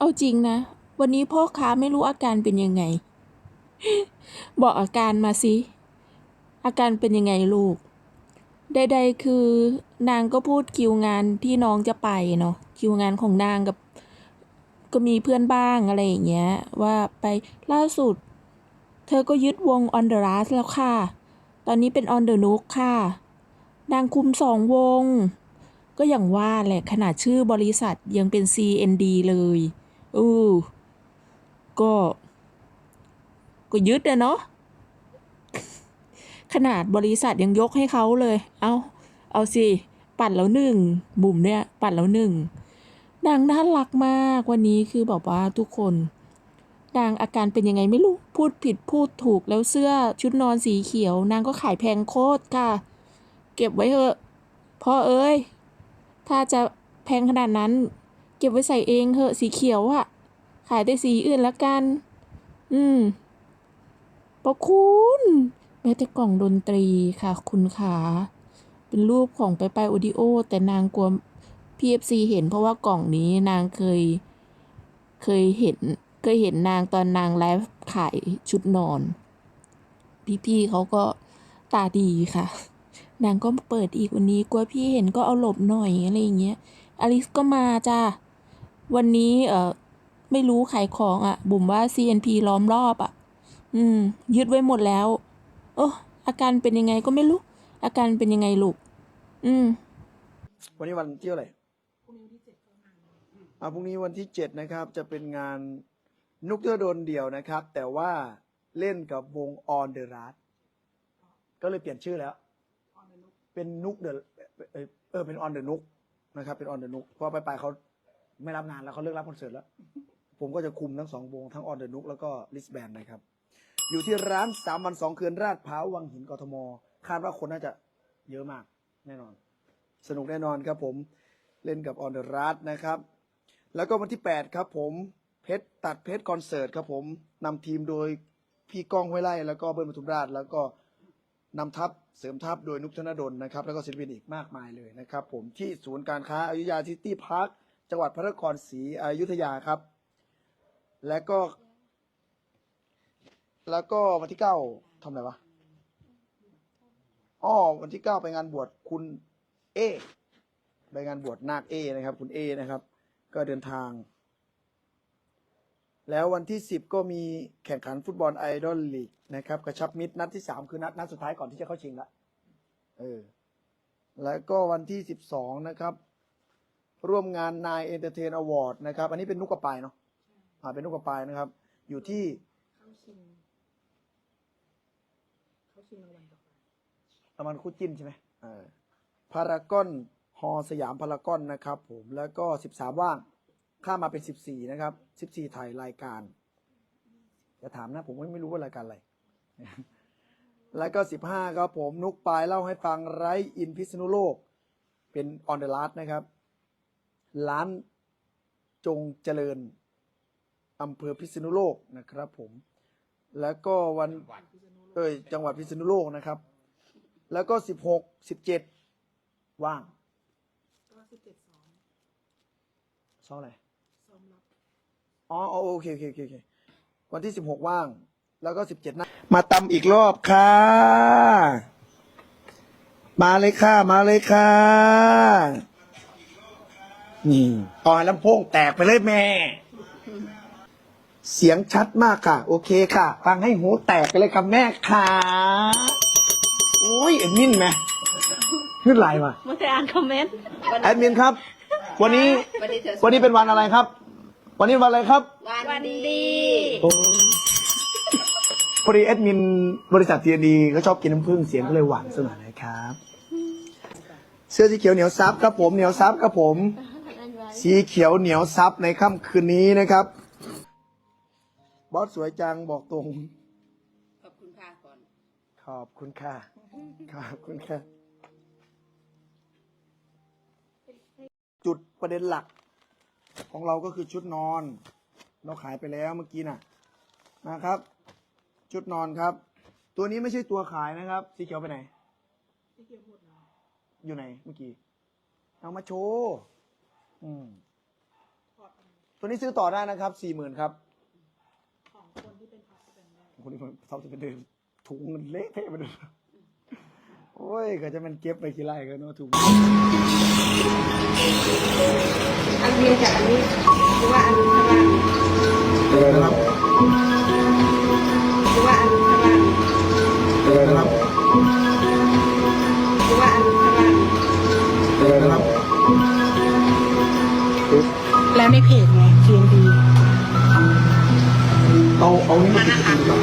เอาจริงนะ วันนี้พ่อค้าไม่รู้อาการเป็นยังไง บอกอาการมาสิ อาการเป็นยังไงลูก ใดๆคือนางก็พูดคิวงานที่น้องจะไปเนาะ คิวงานของนางกับ ก็มีเพื่อนบ้างอะไรอย่างเงี้ย ว่าไปล่าสุด เธอก็ยึดวง On the Ras แล้วค่ะ ตอนนี้เป็น On the Nook ค่ะ นางคุมสองวงก็อย่างว่าแหละขนาดชื่อบริษัทยังเป็น CND เลย อือก็ ก็ยึดอะเนาะขนาดบริษัทยังยกให้เขาเลย เอาเอาสิ ปั่นแล้วหนึ่ง บุ๋มเนี่ย ปั่นแล้วหนึ่งนางน่ารักมากวันนี้คือแบบว่าทุกคนนางอาการเป็นยังไงไม่รู้ พูดผิดพูดถูกแล้วเสื้อชุดนอนสีเขียว นางก็ขายแพงโคตรค่ะ เก็บไว้เถอะพ่อเอ้ย ถ้าจะแพงขนาดนั้น เก็บไว้ใส่เองเถอะสีเขียวอะขายแต่สีอื่นละกัน อืมปะคุณแม้แต่กล่องดนตรีค่ะ คุณขาเป็นรูปของไปไปโอดิโอ แต่นางกลัว PFC เห็นเพราะว่ากล่องนี้นางเคย เคยเห็น เคยเห็นนางตอนนางไลฟ์ขายชุดนอน พี่ๆเขาก็ตาดีค่ะ นางก็เปิดอีกวันนี้กลัวพี่เห็นก็เอาหลบหน่อยอะไรอย่างเงี้ย อลิสก็มาจ้า วันนี้เออไม่รู้ขายของอะ่ะ บุ๋มว่า CNP ล้อมรอบอะ่ะ อืม ยึดไว้หมดแล้ว โอ้อาการเป็นยังไงก็ไม่รู้ อาการเป็นยังไงลูก อืม วันนี้วันที่เท่าไหร่อ่าพรุ่งนี้วันที่เจ็ดนะครับ จะเป็นงานนุกเตอร์โดนเดี่ยวนะครับ แต่ว่าเล่นกับวง On the r a d ก็เลยเปลี่ยนชื่อแล้ว เป็นนุกเดอเออเออเป็น On the นุกนะครับ เป็น On the นุกเพราะไปไปๆเขา ไม่รับงานแล้วเขาเลิกรับคอนเสิร์ตแล้ว ผมก็จะคุมทั้งสองวงทั้ง On the นุกแล้วก็ลิสแบนนะครับ อยู่ที่ร้านสามวันสองคืนราดพร้าววังหินกทม คาดว่าคนน่าจะเยอะมากแน่นอน สนุกแน่นอนครับผมเล่นกับออนเดอะรัสนะครับ แล้วก็วันที่ 8 ครับผมเพชรตัดเพชรคอนเสิร์ตครับผมนำทีมโดยพี่ก้องห้วยไล่แล้วก็เบิร์นปทุมราช แล้วก็นำทัพเสริมทัพโดยนุกธนดลนะครับ แล้วก็ศิลปินอีกมากมายเลยนะครับ ผมที่ศูนย์การค้าอายุยาซิตี้พาร์ค จังหวัดพระนครศรีอยุธยาครับ แล้วก็ แล้วก็วันที่เก้าทำอะไรวะอ้อวันที่เก้าไปงานบวชคุณเอไปงานบวชนาคเอนะครับ คุณเอนะครับ ก็เดินทาง แล้ววันที่สิบก็มีแข่งขันฟุตบอลไอดอลลีกนะครับกระชับมิตรนัดที่สามคือนัดนัดสุดท้ายก่อนที่จะเข้าชิงละเออแล้วก็วันที่สิบสองนะครับ ร่วมงานนายเอนเตอร์เทนอวอร์ดนะครับ อันนี้เป็นนุกกระปายเนาะอ่าเป็นนุกกระปายนะครับ อยู่ที่เข้าชิงเข้าชิงรางวัลต่อไปรางวัลคู่จิ้นใช่ไหมเออพารากอนฮอสยามพารากอนนะครับผมแล้วก็สิบสามว่าง ข้ามมาเป็นสิบสี่นะครับสิบสี่ถ่ายรายการจะถามนะผมก็ไม่รู้ว่ารายการอะไร แล้วก็สิบห้าครับผมนุกปายเล่าให้ฟังไรอินพิษณุโลก เป็นออนเดอะลาสนะครับ ร้านจงเจริญอำเภอพิษณุโลกนะครับผม แล้วก็วันเอ้ยจังหวัดพิษณุโลกนะครับ แล้วก็สิบหกสิบเจ็ดว่างก็สิบเจ็ดสองซ้อมอะไรซ้อมรับอ๋ออ๋อโอเคโอเคโอเคโอเควันที่สิบหกว่าง แล้วก็สิบเจ็ดนะมาตำอีกรอบค่ะ มาเลยค่ะ มาเลยค่ะ นี่อ๋อลำโพงแตกไปเลยแม่ เสียงชัดมากค่ะ โอเคค่ะ ฟังให้หูแตกไปเลยค่ะแม่ค่ะโอ้ยเอ็ดมินไหมขึ้นไลน์มาเมื่อแต่อ่านคอมเมนต์แอดมินครับ วันนี้วันนี้เธอวันนี้เป็นวันอะไรครับ วันนี้วันอะไรครับ วันดีโอ้พอดีแอดมินบริษัททีดีเขาชอบกินน้ำผึ้งเสียงก็เลยหวานสน่อยนะครับ เสื้อสีเขียวเหนียวซับครับผมเหนียวซับครับผม สีเขียวเหนียวซับในค่ำคืนนี้นะครับ บอสสวยจังบอกตรง ขอบคุณค่ะก่อน ขอบคุณค่ะ ขอบคุณค่ะ จุดประเด็นหลัก ของเราก็คือชุดนอน เราขายไปแล้วเมื่อกี้น่ะนะครับ ชุดนอนครับ ตัวนี้ไม่ใช่ตัวขายนะครับ สีเขียวไปไหนที่เกี่ยวพูดนะอยู่ไหนเมื่อกี้ เอามาโชว์ อืมถอดตัวนี้ซื้อต่อได้นะครับสี่หมื่นครับของคนที่เป็นพระเป็นแม่คนนี้มันเขาจะเป็นเดินถุงมันเละเทะมาดูโอ้ยก็จะมันเก็บไปกี่ไร่กันเนาะถุงอันเดียวจากอันนี้หรือว่าอันข้างล่าง ในเพจไงเคียงดีเอาเอานี่มาติดกับ